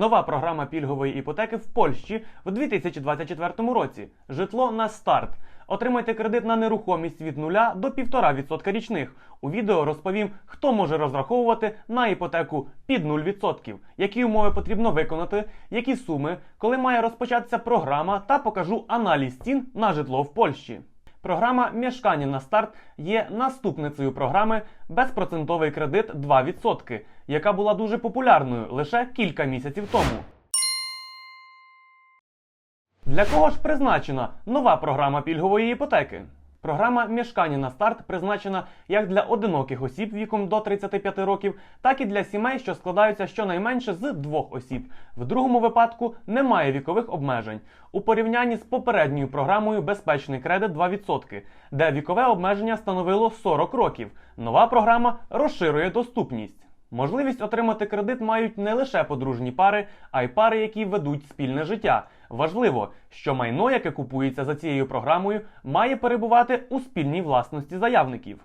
нова програма пільгової іпотеки в Польщі в 2024 році. Житло на старт. Отримайте кредит на нерухомість від 0 до 1,5% річних. У відео розповім, хто може розраховувати на іпотеку під 0%, які умови потрібно виконати, які суми, коли має розпочатися програма, та покажу аналіз цін на житло в Польщі. Програма Мішкання на старт є наступницею програми Безпроцентовий кредит 2%, яка була дуже популярною лише кілька місяців тому. Для кого ж призначена нова програма пільгової іпотеки? Програма Мішкання на старт призначена як для одиноких осіб віком до 35 років, так і для сімей, що складаються щонайменше з двох осіб. В другому випадку немає вікових обмежень у порівнянні з попередньою програмою Безпечний кредит 2%, де вікове обмеження становило 40 років. Нова програма розширює доступність. Можливість отримати кредит мають не лише подружні пари, а й пари, які ведуть спільне життя. Важливо, що майно, яке купується за цією програмою, має перебувати у спільній власності заявників.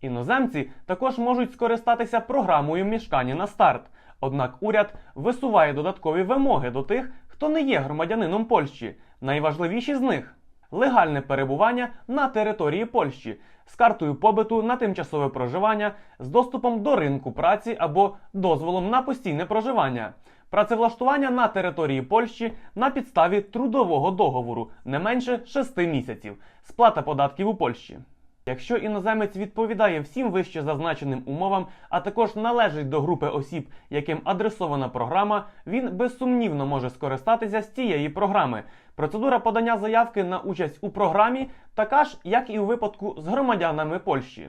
Іноземці також можуть скористатися програмою мішкання на старт. Однак уряд висуває додаткові вимоги до тих, хто не є громадянином Польщі. Найважливіші з них легальне перебування на території Польщі з картою побиту на тимчасове проживання, з доступом до ринку праці або дозволом на постійне проживання. Працевлаштування на території Польщі на підставі трудового договору не менше 6 місяців. Сплата податків у Польщі. Якщо іноземець відповідає всім вище зазначеним умовам, а також належить до групи осіб, яким адресована програма, він безсумнівно може скористатися з цієї програми. Процедура подання заявки на участь у програмі така ж, як і у випадку з громадянами Польщі.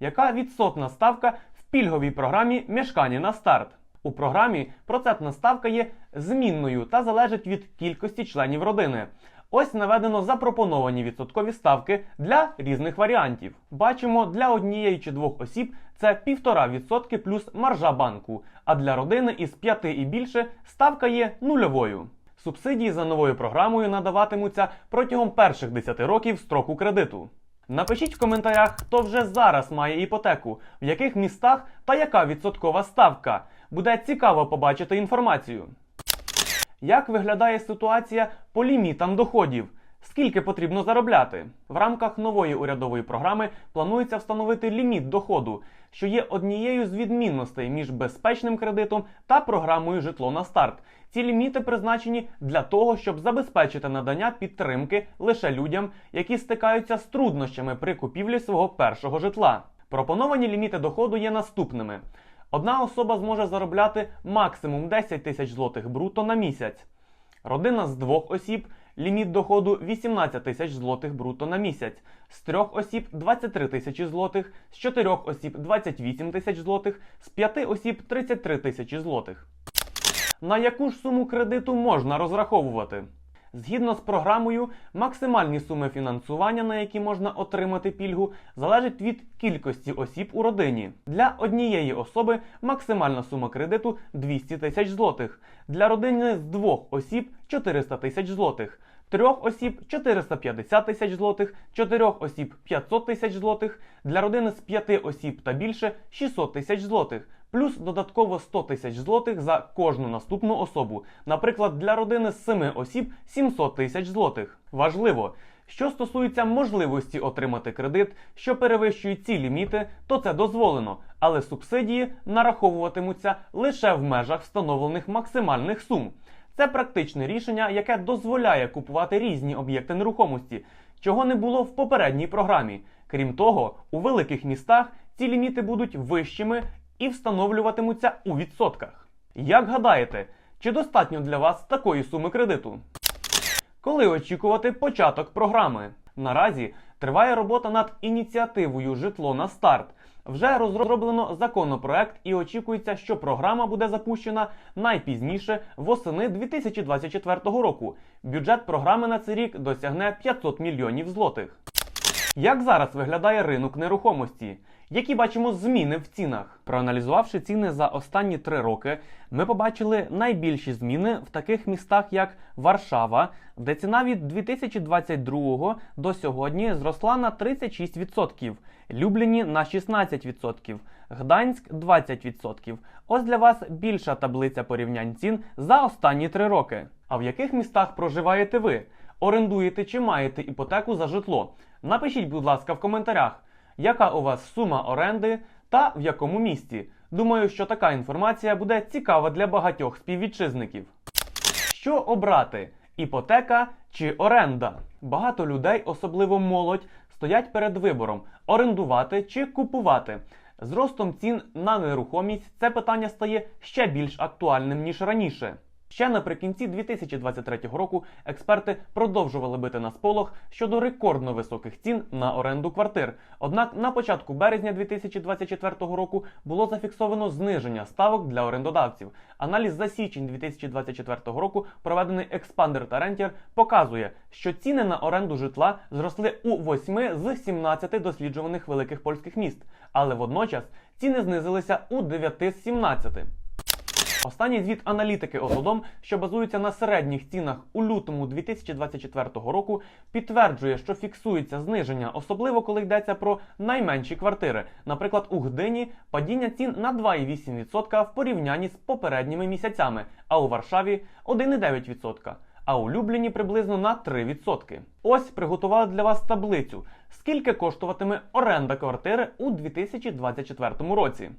Яка відсотна ставка в пільговій програмі Мешкання на старт? У програмі процентна ставка є змінною та залежить від кількості членів родини. Ось наведено запропоновані відсоткові ставки для різних варіантів. Бачимо, для однієї чи двох осіб це 1,5% плюс маржа банку, а для родини із 5 і більше ставка є нульовою. Субсидії за новою програмою надаватимуться протягом перших 10 років строку кредиту. Напишіть в коментарях, хто вже зараз має іпотеку, в яких містах та яка відсоткова ставка. Буде цікаво побачити інформацію. Як виглядає ситуація по лімітам доходів? Скільки потрібно заробляти? В рамках нової урядової програми планується встановити ліміт доходу, що є однією з відмінностей між безпечним кредитом та програмою житло на старт. Ці ліміти призначені для того, щоб забезпечити надання підтримки лише людям, які стикаються з труднощами при купівлі свого першого житла. Пропоновані ліміти доходу є наступними. Одна особа зможе заробляти максимум 10 тисяч злотих бруто на місяць. Родина з двох осіб ліміт доходу 18 тисяч злотих бруто на місяць, з трьох осіб 23 тисячі злотих, з чотирьох осіб 28 тисяч злотих, з п'яти осіб 33 тисячі злотих. На яку ж суму кредиту можна розраховувати? Згідно з програмою, максимальні суми фінансування, на які можна отримати пільгу, залежать від кількості осіб у родині. Для однієї особи максимальна сума кредиту 200 тисяч злотих, для родини з двох осіб 400 тисяч злотих, трьох осіб 450 тисяч злотих, чотирьох осіб 500 тисяч злотих, для родини з п'яти осіб та більше 600 тисяч злотих. Плюс додатково 100 тисяч злотих за кожну наступну особу. Наприклад, для родини з 7 осіб 700 тисяч злотих. Важливо, що стосується можливості отримати кредит, що перевищує ці ліміти, то це дозволено, але субсидії нараховуватимуться лише в межах встановлених максимальних сум. Це практичне рішення, яке дозволяє купувати різні об'єкти нерухомості, чого не було в попередній програмі. Крім того, у великих містах ці ліміти будуть вищими і встановлюватимуться у відсотках. Як гадаєте, чи достатньо для вас такої суми кредиту? Коли очікувати початок програми? Наразі триває робота над ініціативою Житло на старт. Вже розроблено законопроект і очікується, що програма буде запущена найпізніше восени 2024 року. Бюджет програми на цей рік досягне 500 мільйонів злотих. Як зараз виглядає ринок нерухомості? Які бачимо зміни в цінах? Проаналізувавши ціни за останні три роки, ми побачили найбільші зміни в таких містах, як Варшава, де ціна від 2022 до сьогодні зросла на 36%, Любліні на 16%, Гданськ 20%. Ось для вас більша таблиця порівнянь цін за останні три роки. А в яких містах проживаєте ви? Орендуєте чи маєте іпотеку за житло? Напишіть, будь ласка, в коментарях, яка у вас сума оренди та в якому місті. Думаю, що така інформація буде цікава для багатьох співвітчизників. Що обрати? Іпотека чи оренда? Багато людей, особливо молодь, стоять перед вибором орендувати чи купувати. З ростом цін на нерухомість це питання стає ще більш актуальним ніж раніше. Ще наприкінці 2023 року експерти продовжували бити на сполох щодо рекордно високих цін на оренду квартир. Однак на початку березня 2024 року було зафіксовано зниження ставок для орендодавців. Аналіз за січень 2024 року, проведений Expander та Rentier, показує, що ціни на оренду житла зросли у 8 з 17 досліджуваних великих польських міст, але водночас ціни знизилися у 9 з 17. Останній звіт аналітики Озодом, що базується на середніх цінах у лютому 2024 року, підтверджує, що фіксується зниження, особливо коли йдеться про найменші квартири. Наприклад, у Гдині падіння цін на 2,8% в порівнянні з попередніми місяцями, а у Варшаві 1,9%. А у Любліні приблизно на 3%. Ось приготували для вас таблицю, скільки коштуватиме оренда квартири у 2024 році.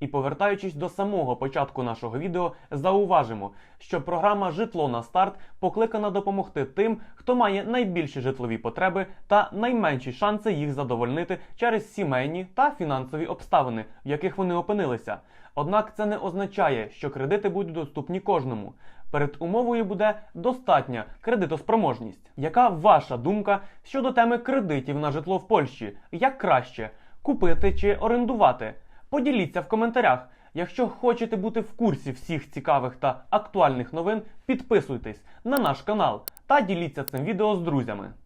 І повертаючись до самого початку нашого відео, зауважимо, що програма Житло на старт покликана допомогти тим, хто має найбільші житлові потреби та найменші шанси їх задовольнити через сімейні та фінансові обставини, в яких вони опинилися. Однак це не означає, що кредити будуть доступні кожному. Перед умовою буде достатня кредитоспроможність. Яка ваша думка щодо теми кредитів на житло в Польщі? Як краще купити чи орендувати? Поділіться в коментарях. Якщо хочете бути в курсі всіх цікавих та актуальних новин, підписуйтесь на наш канал та діліться цим відео з друзями.